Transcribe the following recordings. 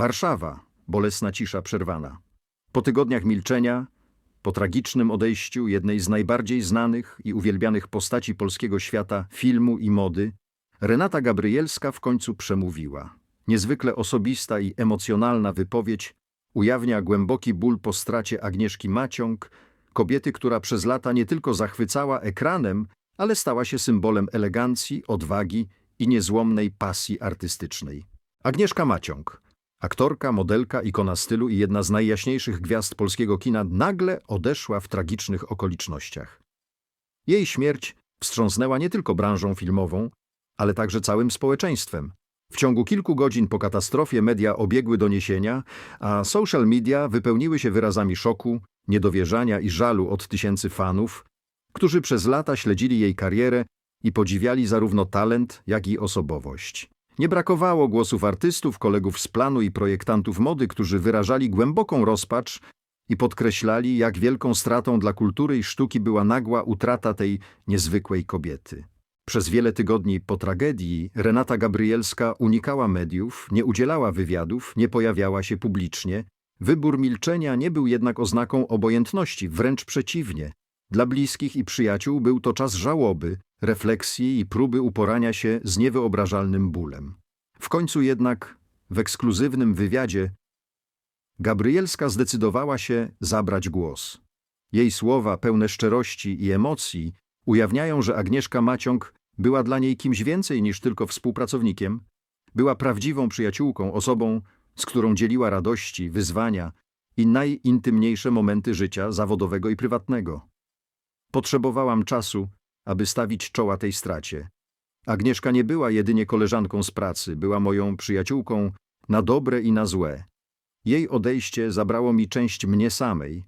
Warszawa, bolesna cisza przerwana. Po tygodniach milczenia, po tragicznym odejściu jednej z najbardziej znanych i uwielbianych postaci polskiego świata, filmu i mody, Renata Gabrielska w końcu przemówiła. Niezwykle osobista i emocjonalna wypowiedź ujawnia głęboki ból po stracie Agnieszki Maciąg, kobiety, która przez lata nie tylko zachwycała ekranem, ale stała się symbolem elegancji, odwagi i niezłomnej pasji artystycznej. Agnieszka Maciąg, aktorka, modelka, ikona stylu i jedna z najjaśniejszych gwiazd polskiego kina, nagle odeszła w tragicznych okolicznościach. Jej śmierć wstrząsnęła nie tylko branżą filmową, ale także całym społeczeństwem. W ciągu kilku godzin po katastrofie media obiegły doniesienia, a social media wypełniły się wyrazami szoku, niedowierzania i żalu od tysięcy fanów, którzy przez lata śledzili jej karierę i podziwiali zarówno talent, jak i osobowość. Nie brakowało głosów artystów, kolegów z planu i projektantów mody, którzy wyrażali głęboką rozpacz i podkreślali, jak wielką stratą dla kultury i sztuki była nagła utrata tej niezwykłej kobiety. Przez wiele tygodni po tragedii Renata Gabrielska unikała mediów, nie udzielała wywiadów, nie pojawiała się publicznie. Wybór milczenia nie był jednak oznaką obojętności, wręcz przeciwnie. Dla bliskich i przyjaciół był to czas żałoby, refleksji i próby uporania się z niewyobrażalnym bólem. W końcu jednak, w ekskluzywnym wywiadzie, Gabrielska zdecydowała się zabrać głos. Jej słowa, pełne szczerości i emocji, ujawniają, że Agnieszka Maciąg była dla niej kimś więcej niż tylko współpracownikiem. Była prawdziwą przyjaciółką, osobą, z którą dzieliła radości, wyzwania i najintymniejsze momenty życia zawodowego i prywatnego. Potrzebowałam czasu, aby stawić czoła tej stracie. Agnieszka nie była jedynie koleżanką z pracy, była moją przyjaciółką na dobre i na złe. Jej odejście zabrało mi część mnie samej,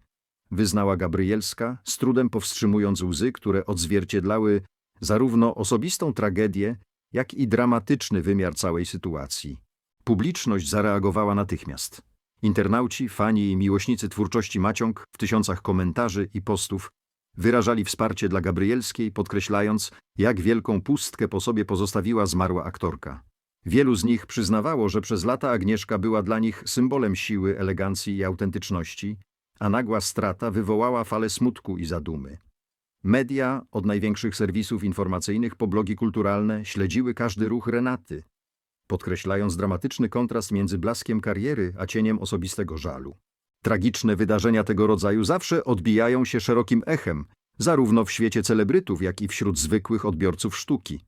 wyznała Gabrielska, z trudem powstrzymując łzy, które odzwierciedlały zarówno osobistą tragedię, jak i dramatyczny wymiar całej sytuacji. Publiczność zareagowała natychmiast. Internauci, fani i miłośnicy twórczości Maciąg w tysiącach komentarzy i postów wyrażali wsparcie dla Gabrielskiej, podkreślając, jak wielką pustkę po sobie pozostawiła zmarła aktorka. Wielu z nich przyznawało, że przez lata Agnieszka była dla nich symbolem siły, elegancji i autentyczności, a nagła strata wywołała falę smutku i zadumy. Media, od największych serwisów informacyjnych po blogi kulturalne, śledziły każdy ruch Renaty, podkreślając dramatyczny kontrast między blaskiem kariery a cieniem osobistego żalu. Tragiczne wydarzenia tego rodzaju zawsze odbijają się szerokim echem, zarówno w świecie celebrytów, jak i wśród zwykłych odbiorców sztuki.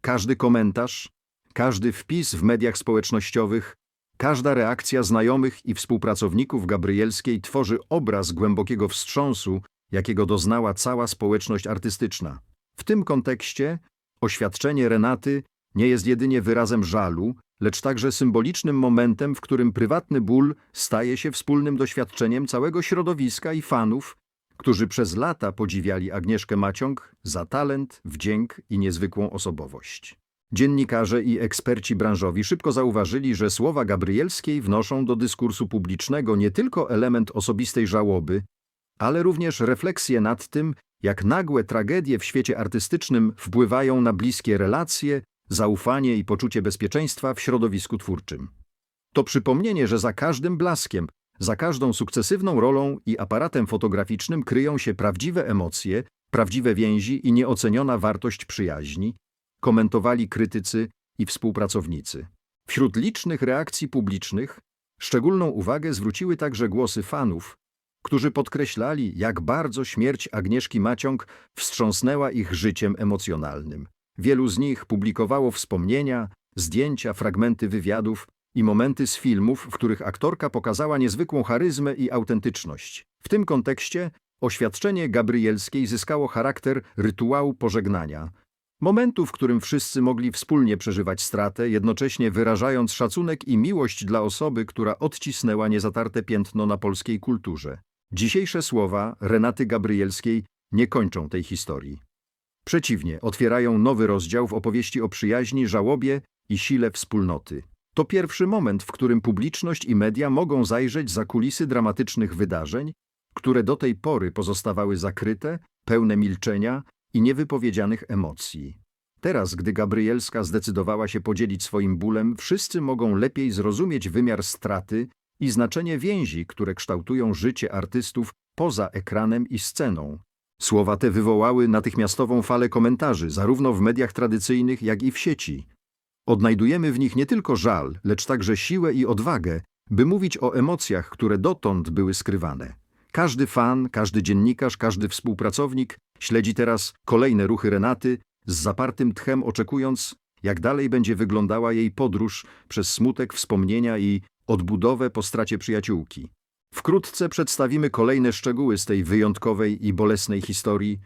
Każdy komentarz, każdy wpis w mediach społecznościowych, każda reakcja znajomych i współpracowników Gabrielskiej tworzy obraz głębokiego wstrząsu, jakiego doznała cała społeczność artystyczna. W tym kontekście oświadczenie Renaty nie jest jedynie wyrazem żalu, lecz także symbolicznym momentem, w którym prywatny ból staje się wspólnym doświadczeniem całego środowiska i fanów, którzy przez lata podziwiali Agnieszkę Maciąg za talent, wdzięk i niezwykłą osobowość. Dziennikarze i eksperci branżowi szybko zauważyli, że słowa Gabrielskiej wnoszą do dyskursu publicznego nie tylko element osobistej żałoby, ale również refleksję nad tym, jak nagłe tragedie w świecie artystycznym wpływają na bliskie relacje, zaufanie i poczucie bezpieczeństwa w środowisku twórczym. To przypomnienie, że za każdym blaskiem, za każdą sukcesywną rolą i aparatem fotograficznym kryją się prawdziwe emocje, prawdziwe więzi i nieoceniona wartość przyjaźni, komentowali krytycy i współpracownicy. Wśród licznych reakcji publicznych szczególną uwagę zwróciły także głosy fanów, którzy podkreślali, jak bardzo śmierć Agnieszki Maciąg wstrząsnęła ich życiem emocjonalnym. Wielu z nich publikowało wspomnienia, zdjęcia, fragmenty wywiadów i momenty z filmów, w których aktorka pokazała niezwykłą charyzmę i autentyczność. W tym kontekście oświadczenie Gabrielskiej zyskało charakter rytuału pożegnania, momentu, w którym wszyscy mogli wspólnie przeżywać stratę, jednocześnie wyrażając szacunek i miłość dla osoby, która odcisnęła niezatarte piętno na polskiej kulturze. Dzisiejsze słowa Renaty Gabrielskiej nie kończą tej historii. Przeciwnie, otwierają nowy rozdział w opowieści o przyjaźni, żałobie i sile wspólnoty. To pierwszy moment, w którym publiczność i media mogą zajrzeć za kulisy dramatycznych wydarzeń, które do tej pory pozostawały zakryte, pełne milczenia i niewypowiedzianych emocji. Teraz, gdy Gabrielska zdecydowała się podzielić swoim bólem, wszyscy mogą lepiej zrozumieć wymiar straty i znaczenie więzi, które kształtują życie artystów poza ekranem i sceną. Słowa te wywołały natychmiastową falę komentarzy, zarówno w mediach tradycyjnych, jak i w sieci. Odnajdujemy w nich nie tylko żal, lecz także siłę i odwagę, by mówić o emocjach, które dotąd były skrywane. Każdy fan, każdy dziennikarz, każdy współpracownik śledzi teraz kolejne ruchy Renaty, z zapartym tchem oczekując, jak dalej będzie wyglądała jej podróż przez smutek wspomnienia i odbudowę po stracie przyjaciółki. Wkrótce przedstawimy kolejne szczegóły z tej wyjątkowej i bolesnej historii,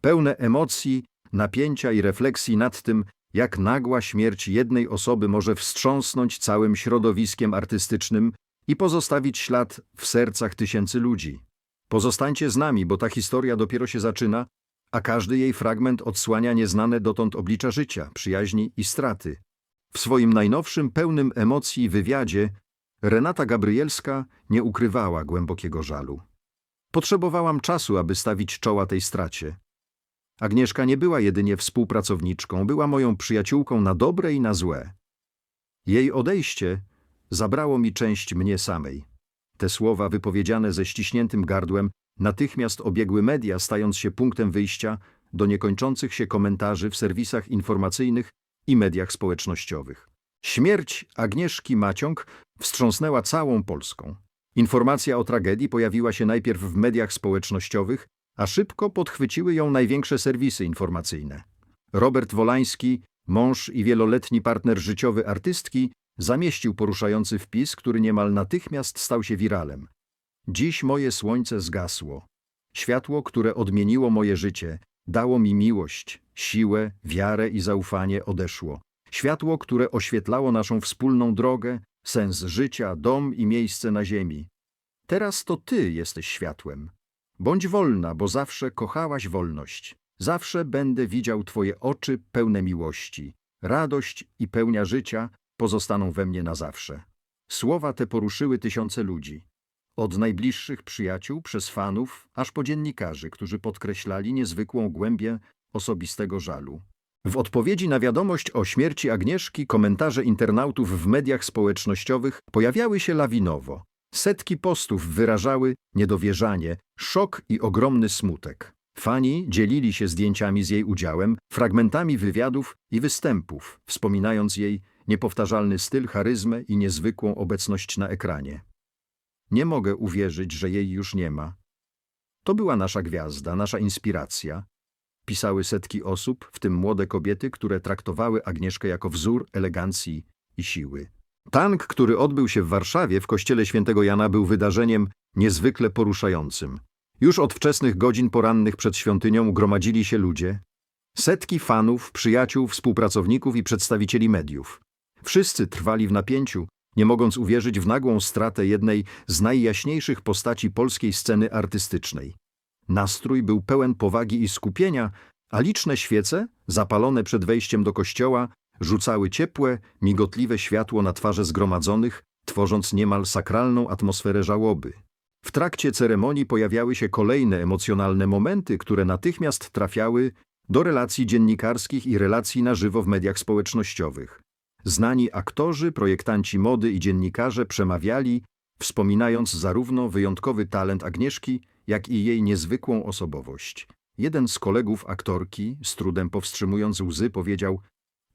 pełne emocji, napięcia i refleksji nad tym, jak nagła śmierć jednej osoby może wstrząsnąć całym środowiskiem artystycznym i pozostawić ślad w sercach tysięcy ludzi. Pozostańcie z nami, bo ta historia dopiero się zaczyna, a każdy jej fragment odsłania nieznane dotąd oblicza życia, przyjaźni i straty. W swoim najnowszym, pełnym emocji wywiadzie Renata Gabrielska nie ukrywała głębokiego żalu. Potrzebowałam czasu, aby stawić czoła tej stracie. Agnieszka nie była jedynie współpracowniczką, była moją przyjaciółką na dobre i na złe. Jej odejście zabrało mi część mnie samej. Te słowa, wypowiedziane ze ściśniętym gardłem, natychmiast obiegły media, stając się punktem wyjścia do niekończących się komentarzy w serwisach informacyjnych i mediach społecznościowych. Śmierć Agnieszki Maciąg wstrząsnęła całą Polską. Informacja o tragedii pojawiła się najpierw w mediach społecznościowych, a szybko podchwyciły ją największe serwisy informacyjne. Robert Wolański, mąż i wieloletni partner życiowy artystki, zamieścił poruszający wpis, który niemal natychmiast stał się wiralem. Dziś moje słońce zgasło. Światło, które odmieniło moje życie, dało mi miłość, siłę, wiarę i zaufanie odeszło. Światło, które oświetlało naszą wspólną drogę, sens życia, dom i miejsce na ziemi. Teraz to ty jesteś światłem. Bądź wolna, bo zawsze kochałaś wolność. Zawsze będę widział twoje oczy pełne miłości. Radość i pełnia życia pozostaną we mnie na zawsze. Słowa te poruszyły tysiące ludzi. Od najbliższych przyjaciół, przez fanów, aż po dziennikarzy, którzy podkreślali niezwykłą głębię osobistego żalu. W odpowiedzi na wiadomość o śmierci Agnieszki komentarze internautów w mediach społecznościowych pojawiały się lawinowo. Setki postów wyrażały niedowierzanie, szok i ogromny smutek. Fani dzielili się zdjęciami z jej udziałem, fragmentami wywiadów i występów, wspominając jej niepowtarzalny styl, charyzmę i niezwykłą obecność na ekranie. Nie mogę uwierzyć, że jej już nie ma. To była nasza gwiazda, nasza inspiracja. Pisały setki osób, w tym młode kobiety, które traktowały Agnieszkę jako wzór elegancji i siły. Tank, który odbył się w Warszawie w kościele świętego Jana był wydarzeniem niezwykle poruszającym. Już od wczesnych godzin porannych przed świątynią gromadzili się ludzie, setki fanów, przyjaciół, współpracowników i przedstawicieli mediów. Wszyscy trwali w napięciu, nie mogąc uwierzyć w nagłą stratę jednej z najjaśniejszych postaci polskiej sceny artystycznej. Nastrój był pełen powagi i skupienia, a liczne świece, zapalone przed wejściem do kościoła, rzucały ciepłe, migotliwe światło na twarze zgromadzonych, tworząc niemal sakralną atmosferę żałoby. W trakcie ceremonii pojawiały się kolejne emocjonalne momenty, które natychmiast trafiały do relacji dziennikarskich i relacji na żywo w mediach społecznościowych. Znani aktorzy, projektanci mody i dziennikarze przemawiali, wspominając zarówno wyjątkowy talent Agnieszki, jak i jej niezwykłą osobowość. Jeden z kolegów aktorki, z trudem powstrzymując łzy, powiedział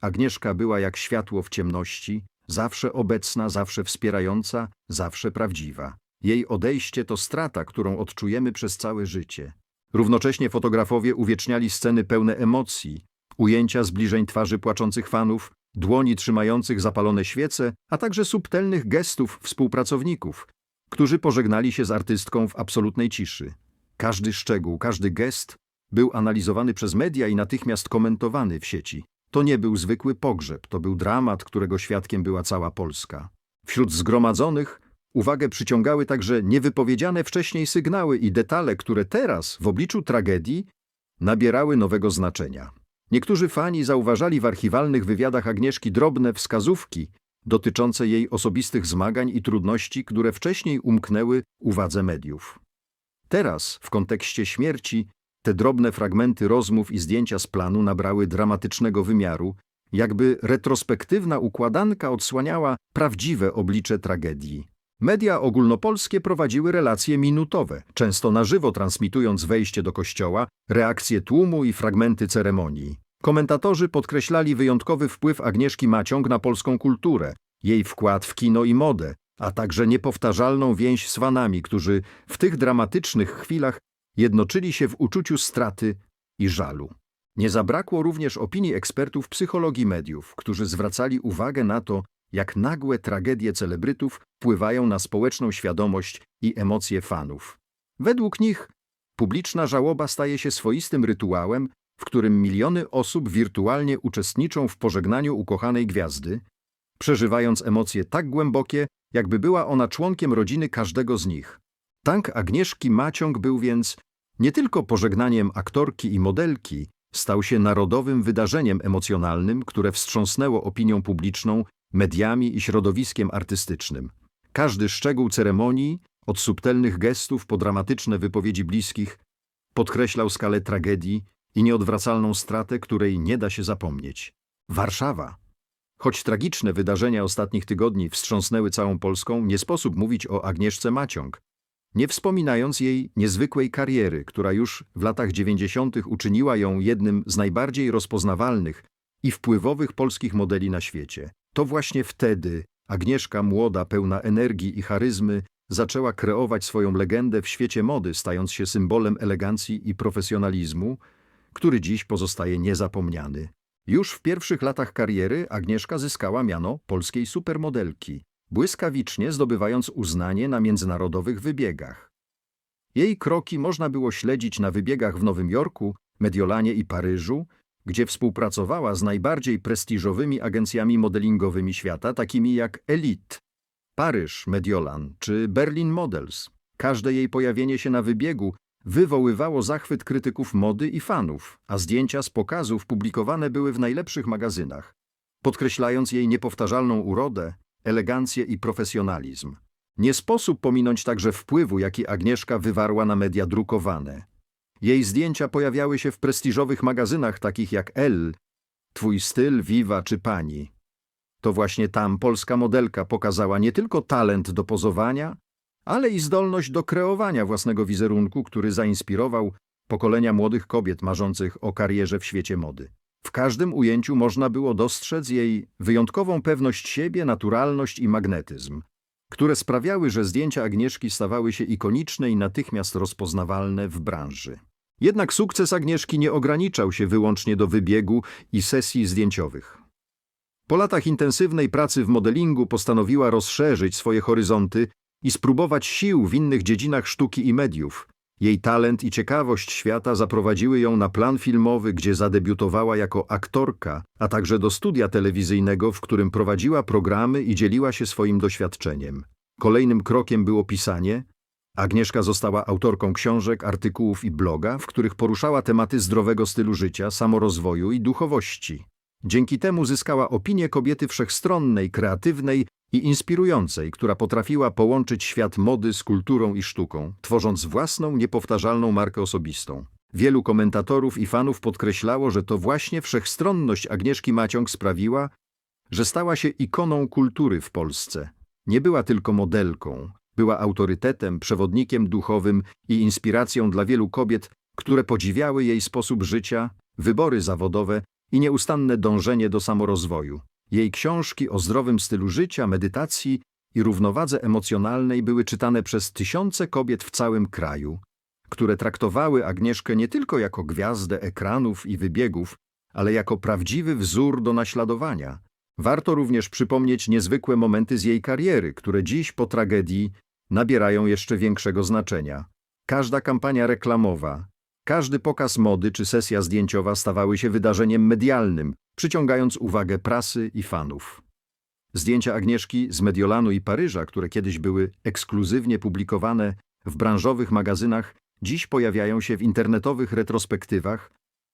Agnieszka była jak światło w ciemności, zawsze obecna, zawsze wspierająca, zawsze prawdziwa. Jej odejście to strata, którą odczujemy przez całe życie. Równocześnie fotografowie uwieczniali sceny pełne emocji, ujęcia zbliżeń twarzy płaczących fanów, dłoni trzymających zapalone świece, a także subtelnych gestów współpracowników, którzy pożegnali się z artystką w absolutnej ciszy. Każdy szczegół, każdy gest był analizowany przez media i natychmiast komentowany w sieci. To nie był zwykły pogrzeb, to był dramat, którego świadkiem była cała Polska. Wśród zgromadzonych uwagę przyciągały także niewypowiedziane wcześniej sygnały i detale, które teraz, w obliczu tragedii, nabierały nowego znaczenia. Niektórzy fani zauważali w archiwalnych wywiadach Agnieszki drobne wskazówki dotyczące jej osobistych zmagań i trudności, które wcześniej umknęły uwadze mediów. Teraz, w kontekście śmierci, Te drobne fragmenty rozmów i zdjęcia z planu nabrały dramatycznego wymiaru, jakby retrospektywna układanka odsłaniała prawdziwe oblicze tragedii. Media ogólnopolskie prowadziły relacje minutowe, często na żywo transmitując wejście do kościoła, reakcje tłumu i fragmenty ceremonii. Komentatorzy podkreślali wyjątkowy wpływ Agnieszki Maciąg na polską kulturę, jej wkład w kino i modę, a także niepowtarzalną więź z fanami, którzy w tych dramatycznych chwilach jednoczyli się w uczuciu straty i żalu. Nie zabrakło również opinii ekspertów psychologii mediów, którzy zwracali uwagę na to, jak nagłe tragedie celebrytów wpływają na społeczną świadomość i emocje fanów. Według nich publiczna żałoba staje się swoistym rytuałem, w którym miliony osób wirtualnie uczestniczą w pożegnaniu ukochanej gwiazdy, przeżywając emocje tak głębokie, jakby była ona członkiem rodziny każdego z nich. Tank Agnieszki Maciąg był więc nie tylko pożegnaniem aktorki i modelki, stał się narodowym wydarzeniem emocjonalnym, które wstrząsnęło opinią publiczną, mediami i środowiskiem artystycznym. Każdy szczegół ceremonii, od subtelnych gestów po dramatyczne wypowiedzi bliskich, podkreślał skalę tragedii i nieodwracalną stratę, której nie da się zapomnieć. Warszawa. Choć tragiczne wydarzenia ostatnich tygodni wstrząsnęły całą Polską, nie sposób mówić o Agnieszce Maciąg, nie wspominając jej niezwykłej kariery, która już w latach 90. uczyniła ją jednym z najbardziej rozpoznawalnych i wpływowych polskich modeli na świecie. To właśnie wtedy Agnieszka młoda, pełna energii i charyzmy, zaczęła kreować swoją legendę w świecie mody, stając się symbolem elegancji i profesjonalizmu, który dziś pozostaje niezapomniany. Już w pierwszych latach kariery Agnieszka zyskała miano polskiej supermodelki, błyskawicznie zdobywając uznanie na międzynarodowych wybiegach. Jej kroki można było śledzić na wybiegach w Nowym Jorku, Mediolanie i Paryżu, gdzie współpracowała z najbardziej prestiżowymi agencjami modelingowymi świata, takimi jak Elite, Paryż Mediolan czy Berlin Models. Każde jej pojawienie się na wybiegu wywoływało zachwyt krytyków mody i fanów, a zdjęcia z pokazów publikowane były w najlepszych magazynach, podkreślając jej niepowtarzalną urodę, elegancję i profesjonalizm. Nie sposób pominąć także wpływu, jaki Agnieszka wywarła na media drukowane. Jej zdjęcia pojawiały się w prestiżowych magazynach takich jak Elle, Twój styl, Viva czy Pani. To właśnie tam polska modelka pokazała nie tylko talent do pozowania, ale i zdolność do kreowania własnego wizerunku, który zainspirował pokolenia młodych kobiet marzących o karierze w świecie mody. W każdym ujęciu można było dostrzec jej wyjątkową pewność siebie, naturalność i magnetyzm, które sprawiały, że zdjęcia Agnieszki stawały się ikoniczne i natychmiast rozpoznawalne w branży. Jednak sukces Agnieszki nie ograniczał się wyłącznie do wybiegu i sesji zdjęciowych. Po latach intensywnej pracy w modelingu postanowiła rozszerzyć swoje horyzonty i spróbować sił w innych dziedzinach sztuki i mediów. Jej talent i ciekawość świata zaprowadziły ją na plan filmowy, gdzie zadebiutowała jako aktorka, a także do studia telewizyjnego, w którym prowadziła programy i dzieliła się swoim doświadczeniem. Kolejnym krokiem było pisanie. Agnieszka została autorką książek, artykułów i bloga, w których poruszała tematy zdrowego stylu życia, samorozwoju i duchowości. Dzięki temu zyskała opinię kobiety wszechstronnej, kreatywnej i inspirującej, która potrafiła połączyć świat mody z kulturą i sztuką, tworząc własną, niepowtarzalną markę osobistą. Wielu komentatorów i fanów podkreślało, że to właśnie wszechstronność Agnieszki Maciąg sprawiła, że stała się ikoną kultury w Polsce. Nie była tylko modelką, była autorytetem, przewodnikiem duchowym i inspiracją dla wielu kobiet, które podziwiały jej sposób życia, wybory zawodowe i nieustanne dążenie do samorozwoju. Jej książki o zdrowym stylu życia, medytacji i równowadze emocjonalnej były czytane przez tysiące kobiet w całym kraju, które traktowały Agnieszkę nie tylko jako gwiazdę ekranów i wybiegów, ale jako prawdziwy wzór do naśladowania. Warto również przypomnieć niezwykłe momenty z jej kariery, które dziś po tragedii nabierają jeszcze większego znaczenia. Każda kampania reklamowa, każdy pokaz mody czy sesja zdjęciowa stawały się wydarzeniem medialnym, przyciągając uwagę prasy i fanów. Zdjęcia Agnieszki z Mediolanu i Paryża, które kiedyś były ekskluzywnie publikowane w branżowych magazynach, dziś pojawiają się w internetowych retrospektywach,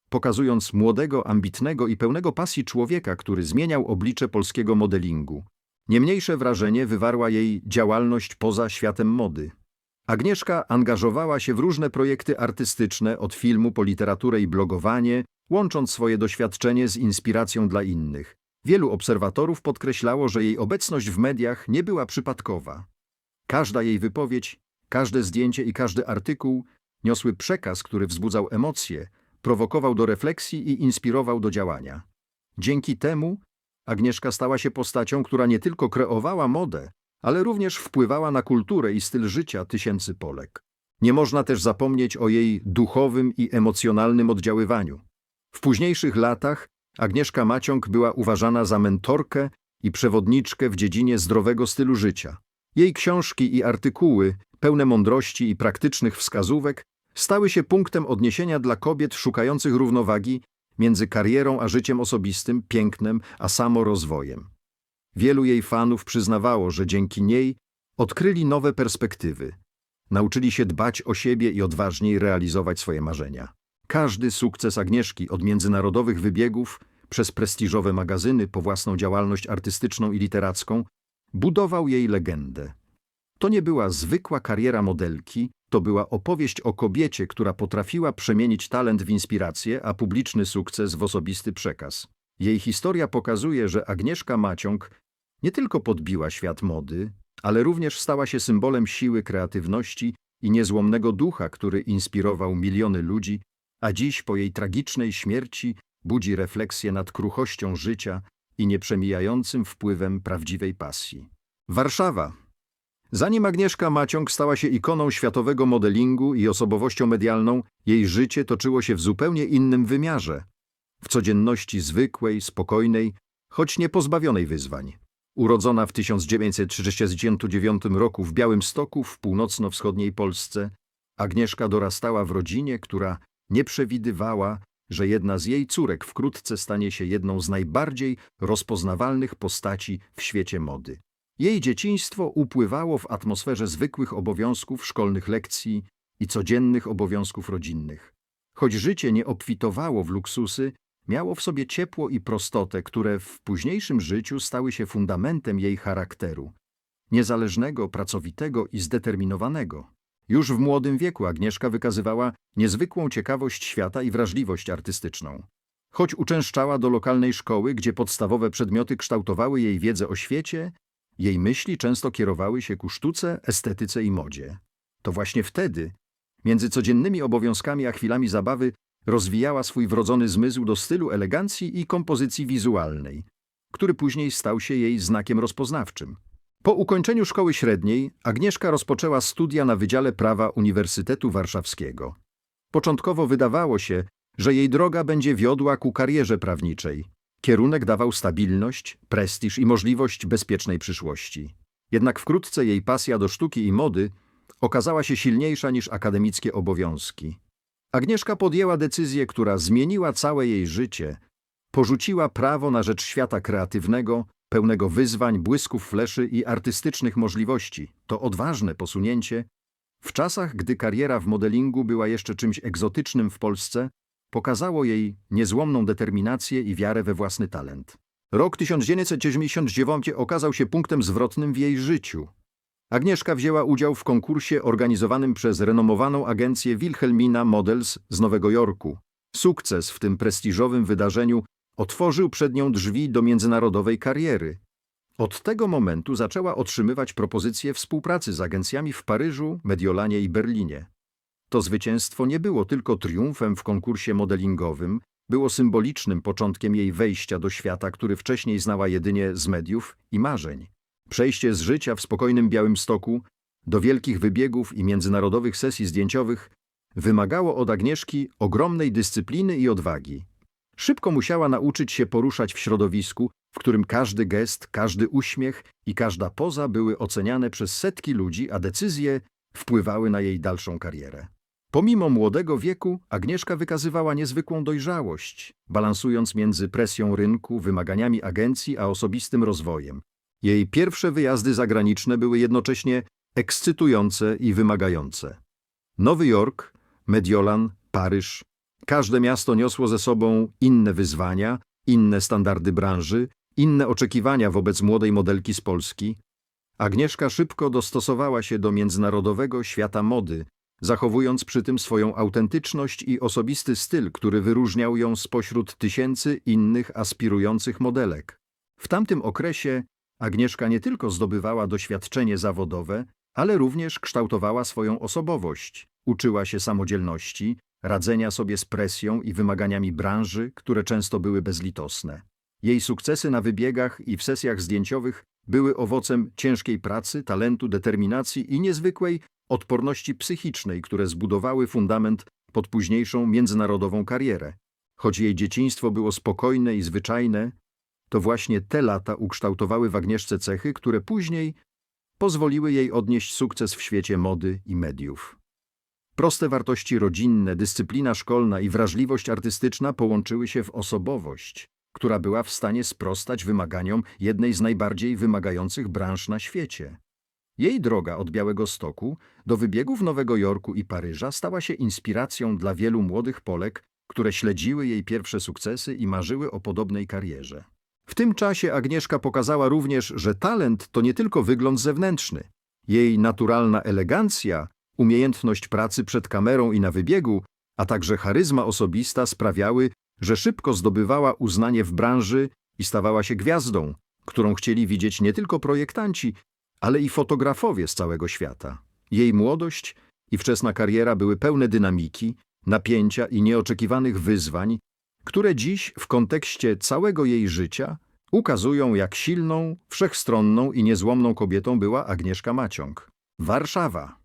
pokazując młodego, ambitnego i pełnego pasji człowieka, który zmieniał oblicze polskiego modelingu. Nie mniejsze wrażenie wywarła jej działalność poza światem mody. Agnieszka angażowała się w różne projekty artystyczne, od filmu po literaturę i blogowanie, łącząc swoje doświadczenie z inspiracją dla innych. Wielu obserwatorów podkreślało, że jej obecność w mediach nie była przypadkowa. Każda jej wypowiedź, każde zdjęcie i każdy artykuł niosły przekaz, który wzbudzał emocje, prowokował do refleksji i inspirował do działania. Dzięki temu Agnieszka stała się postacią, która nie tylko kreowała modę, ale również wpływała na kulturę i styl życia tysięcy Polek. Nie można też zapomnieć o jej duchowym i emocjonalnym oddziaływaniu. W późniejszych latach Agnieszka Maciąg była uważana za mentorkę i przewodniczkę w dziedzinie zdrowego stylu życia. Jej książki i artykuły, pełne mądrości i praktycznych wskazówek, stały się punktem odniesienia dla kobiet szukających równowagi między karierą a życiem osobistym, pięknem a samorozwojem. Wielu jej fanów przyznawało, że dzięki niej odkryli nowe perspektywy. Nauczyli się dbać o siebie i odważniej realizować swoje marzenia. Każdy sukces Agnieszki od międzynarodowych wybiegów przez prestiżowe magazyny po własną działalność artystyczną i literacką budował jej legendę. To nie była zwykła kariera modelki, to była opowieść o kobiecie, która potrafiła przemienić talent w inspirację, a publiczny sukces w osobisty przekaz. Jej historia pokazuje, że Agnieszka Maciąg nie tylko podbiła świat mody, ale również stała się symbolem siły kreatywności i niezłomnego ducha, który inspirował miliony ludzi, a dziś po jej tragicznej śmierci budzi refleksję nad kruchością życia i nieprzemijającym wpływem prawdziwej pasji. Warszawa. Zanim Agnieszka Maciąg stała się ikoną światowego modelingu i osobowością medialną, jej życie toczyło się w zupełnie innym wymiarze. W codzienności zwykłej, spokojnej, choć nie pozbawionej wyzwań. Urodzona w 1939 roku w Białymstoku w północno-wschodniej Polsce, Agnieszka dorastała w rodzinie, która nie przewidywała, że jedna z jej córek wkrótce stanie się jedną z najbardziej rozpoznawalnych postaci w świecie mody. Jej dzieciństwo upływało w atmosferze zwykłych obowiązków, szkolnych lekcji i codziennych obowiązków rodzinnych. Choć życie nie obfitowało w luksusy, miało w sobie ciepło i prostotę, które w późniejszym życiu stały się fundamentem jej charakteru. Niezależnego, pracowitego i zdeterminowanego. Już w młodym wieku Agnieszka wykazywała niezwykłą ciekawość świata i wrażliwość artystyczną. Choć uczęszczała do lokalnej szkoły, gdzie podstawowe przedmioty kształtowały jej wiedzę o świecie, jej myśli często kierowały się ku sztuce, estetyce i modzie. To właśnie wtedy, między codziennymi obowiązkami a chwilami zabawy, rozwijała swój wrodzony zmysł do stylu elegancji i kompozycji wizualnej, który później stał się jej znakiem rozpoznawczym. Po ukończeniu szkoły średniej Agnieszka rozpoczęła studia na Wydziale Prawa Uniwersytetu Warszawskiego. Początkowo wydawało się, że jej droga będzie wiodła ku karierze prawniczej. Kierunek dawał stabilność, prestiż i możliwość bezpiecznej przyszłości. Jednak wkrótce jej pasja do sztuki i mody okazała się silniejsza niż akademickie obowiązki. Agnieszka podjęła decyzję, która zmieniła całe jej życie. Porzuciła prawo na rzecz świata kreatywnego, pełnego wyzwań, błysków fleszy i artystycznych możliwości. To odważne posunięcie. W czasach, gdy kariera w modelingu była jeszcze czymś egzotycznym w Polsce, pokazało jej niezłomną determinację i wiarę we własny talent. Rok 1999 okazał się punktem zwrotnym w jej życiu. Agnieszka wzięła udział w konkursie organizowanym przez renomowaną agencję Wilhelmina Models z Nowego Jorku. Sukces w tym prestiżowym wydarzeniu otworzył przed nią drzwi do międzynarodowej kariery. Od tego momentu zaczęła otrzymywać propozycje współpracy z agencjami w Paryżu, Mediolanie i Berlinie. To zwycięstwo nie było tylko triumfem w konkursie modelingowym, było symbolicznym początkiem jej wejścia do świata, który wcześniej znała jedynie z mediów i marzeń. Przejście z życia w spokojnym Białymstoku do wielkich wybiegów i międzynarodowych sesji zdjęciowych wymagało od Agnieszki ogromnej dyscypliny i odwagi. Szybko musiała nauczyć się poruszać w środowisku, w którym każdy gest, każdy uśmiech i każda poza były oceniane przez setki ludzi, a decyzje wpływały na jej dalszą karierę. Pomimo młodego wieku, Agnieszka wykazywała niezwykłą dojrzałość, balansując między presją rynku, wymaganiami agencji a osobistym rozwojem. Jej pierwsze wyjazdy zagraniczne były jednocześnie ekscytujące i wymagające. Nowy Jork, Mediolan, Paryż. Każde miasto niosło ze sobą inne wyzwania, inne standardy branży, inne oczekiwania wobec młodej modelki z Polski. Agnieszka szybko dostosowała się do międzynarodowego świata mody, zachowując przy tym swoją autentyczność i osobisty styl, który wyróżniał ją spośród tysięcy innych aspirujących modelek. W tamtym okresie Agnieszka nie tylko zdobywała doświadczenie zawodowe, ale również kształtowała swoją osobowość, uczyła się samodzielności, radzenia sobie z presją i wymaganiami branży, które często były bezlitosne. Jej sukcesy na wybiegach i w sesjach zdjęciowych były owocem ciężkiej pracy, talentu, determinacji i niezwykłej odporności psychicznej, które zbudowały fundament pod późniejszą międzynarodową karierę. Choć jej dzieciństwo było spokojne i zwyczajne, to właśnie te lata ukształtowały w Agnieszce cechy, które później pozwoliły jej odnieść sukces w świecie mody i mediów. Proste wartości rodzinne, dyscyplina szkolna i wrażliwość artystyczna połączyły się w osobowość, która była w stanie sprostać wymaganiom jednej z najbardziej wymagających branż na świecie. Jej droga od Białego Stoku do wybiegów Nowego Jorku i Paryża stała się inspiracją dla wielu młodych Polek, które śledziły jej pierwsze sukcesy i marzyły o podobnej karierze. W tym czasie Agnieszka pokazała również, że talent to nie tylko wygląd zewnętrzny. Jej naturalna elegancja, umiejętność pracy przed kamerą i na wybiegu, a także charyzma osobista sprawiały, że szybko zdobywała uznanie w branży i stawała się gwiazdą, którą chcieli widzieć nie tylko projektanci, ale i fotografowie z całego świata. Jej młodość i wczesna kariera były pełne dynamiki, napięcia i nieoczekiwanych wyzwań, które dziś w kontekście całego jej życia ukazują, jak silną, wszechstronną i niezłomną kobietą była Agnieszka Maciąg. Warszawa.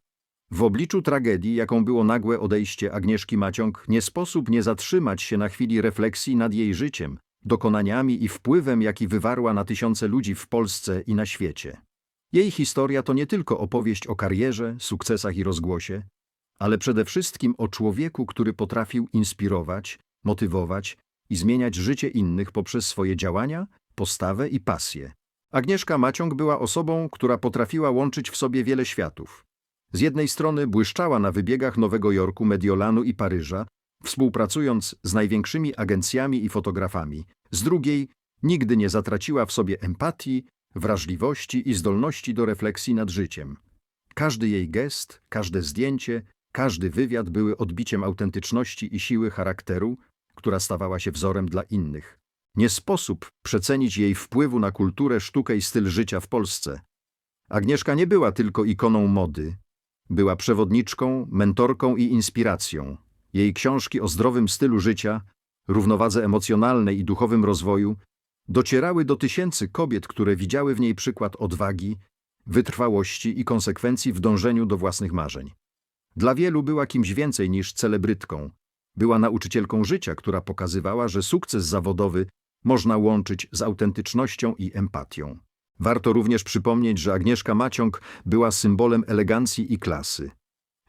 W obliczu tragedii, jaką było nagłe odejście Agnieszki Maciąg, nie sposób nie zatrzymać się na chwili refleksji nad jej życiem, dokonaniami i wpływem, jaki wywarła na tysiące ludzi w Polsce i na świecie. Jej historia to nie tylko opowieść o karierze, sukcesach i rozgłosie, ale przede wszystkim o człowieku, który potrafił inspirować, motywować i zmieniać życie innych poprzez swoje działania, postawę i pasję. Agnieszka Maciąg była osobą, która potrafiła łączyć w sobie wiele światów. Z jednej strony błyszczała na wybiegach Nowego Jorku, Mediolanu i Paryża, współpracując z największymi agencjami i fotografami. Z drugiej nigdy nie zatraciła w sobie empatii, wrażliwości i zdolności do refleksji nad życiem. Każdy jej gest, każde zdjęcie, każdy wywiad były odbiciem autentyczności i siły charakteru, która stawała się wzorem dla innych. Nie sposób przecenić jej wpływu na kulturę, sztukę i styl życia w Polsce. Agnieszka nie była tylko ikoną mody. Była przewodniczką, mentorką i inspiracją. Jej książki o zdrowym stylu życia, równowadze emocjonalnej i duchowym rozwoju docierały do tysięcy kobiet, które widziały w niej przykład odwagi, wytrwałości i konsekwencji w dążeniu do własnych marzeń. Dla wielu była kimś więcej niż celebrytką. Była nauczycielką życia, która pokazywała, że sukces zawodowy można łączyć z autentycznością i empatią. Warto również przypomnieć, że Agnieszka Maciąg była symbolem elegancji i klasy.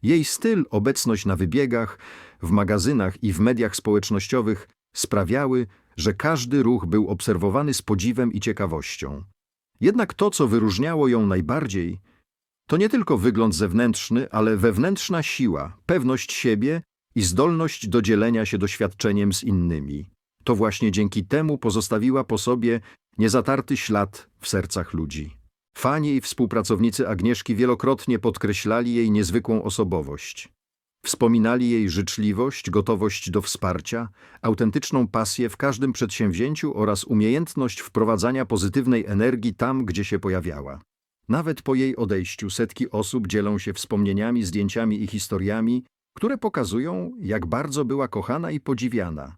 Jej styl, obecność na wybiegach, w magazynach i w mediach społecznościowych sprawiały, że każdy ruch był obserwowany z podziwem i ciekawością. Jednak to, co wyróżniało ją najbardziej, to nie tylko wygląd zewnętrzny, ale wewnętrzna siła, pewność siebie i zdolność do dzielenia się doświadczeniem z innymi. To właśnie dzięki temu pozostawiła po sobie niezatarty ślad w sercach ludzi. Fani i współpracownicy Agnieszki wielokrotnie podkreślali jej niezwykłą osobowość. Wspominali jej życzliwość, gotowość do wsparcia, autentyczną pasję w każdym przedsięwzięciu oraz umiejętność wprowadzania pozytywnej energii tam, gdzie się pojawiała. Nawet po jej odejściu setki osób dzielą się wspomnieniami, zdjęciami i historiami, które pokazują, jak bardzo była kochana i podziwiana.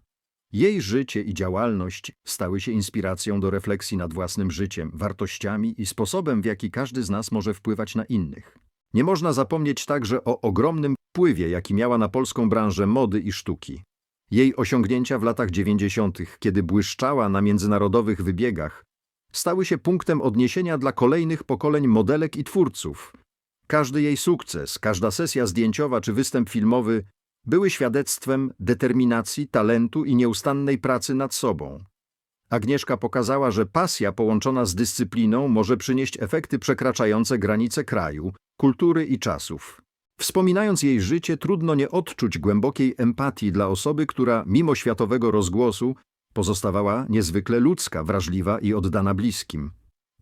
Jej życie i działalność stały się inspiracją do refleksji nad własnym życiem, wartościami i sposobem, w jaki każdy z nas może wpływać na innych. Nie można zapomnieć także o ogromnym wpływie, jaki miała na polską branżę mody i sztuki. Jej osiągnięcia w latach 90., kiedy błyszczała na międzynarodowych wybiegach, stały się punktem odniesienia dla kolejnych pokoleń modelek i twórców. Każdy jej sukces, każda sesja zdjęciowa czy występ filmowy były świadectwem determinacji, talentu i nieustannej pracy nad sobą. Agnieszka pokazała, że pasja połączona z dyscypliną może przynieść efekty przekraczające granice kraju, kultury i czasów. Wspominając jej życie, trudno nie odczuć głębokiej empatii dla osoby, która mimo światowego rozgłosu pozostawała niezwykle ludzka, wrażliwa i oddana bliskim.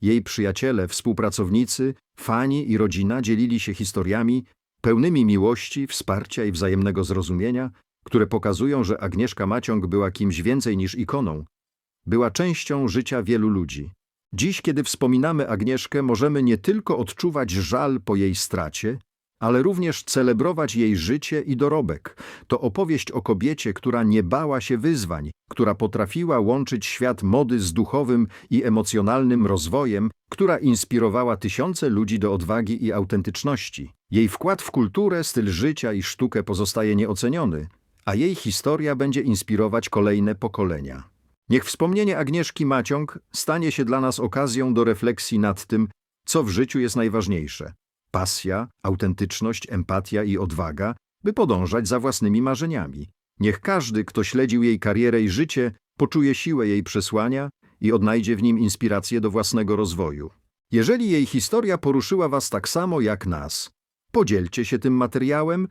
Jej przyjaciele, współpracownicy, fani i rodzina dzielili się historiami pełnymi miłości, wsparcia i wzajemnego zrozumienia, które pokazują, że Agnieszka Maciąg była kimś więcej niż ikoną. Była częścią życia wielu ludzi. Dziś, kiedy wspominamy Agnieszkę, możemy nie tylko odczuwać żal po jej stracie, ale również celebrować jej życie i dorobek. To opowieść o kobiecie, która nie bała się wyzwań, która potrafiła łączyć świat mody z duchowym i emocjonalnym rozwojem, która inspirowała tysiące ludzi do odwagi i autentyczności. Jej wkład w kulturę, styl życia i sztukę pozostaje nieoceniony, a jej historia będzie inspirować kolejne pokolenia. Niech wspomnienie Agnieszki Maciąg stanie się dla nas okazją do refleksji nad tym, co w życiu jest najważniejsze. Pasja, autentyczność, empatia i odwaga, by podążać za własnymi marzeniami. Niech każdy, kto śledził jej karierę i życie, poczuje siłę jej przesłania i odnajdzie w nim inspirację do własnego rozwoju. Jeżeli jej historia poruszyła Was tak samo jak nas, podzielcie się tym materiałem,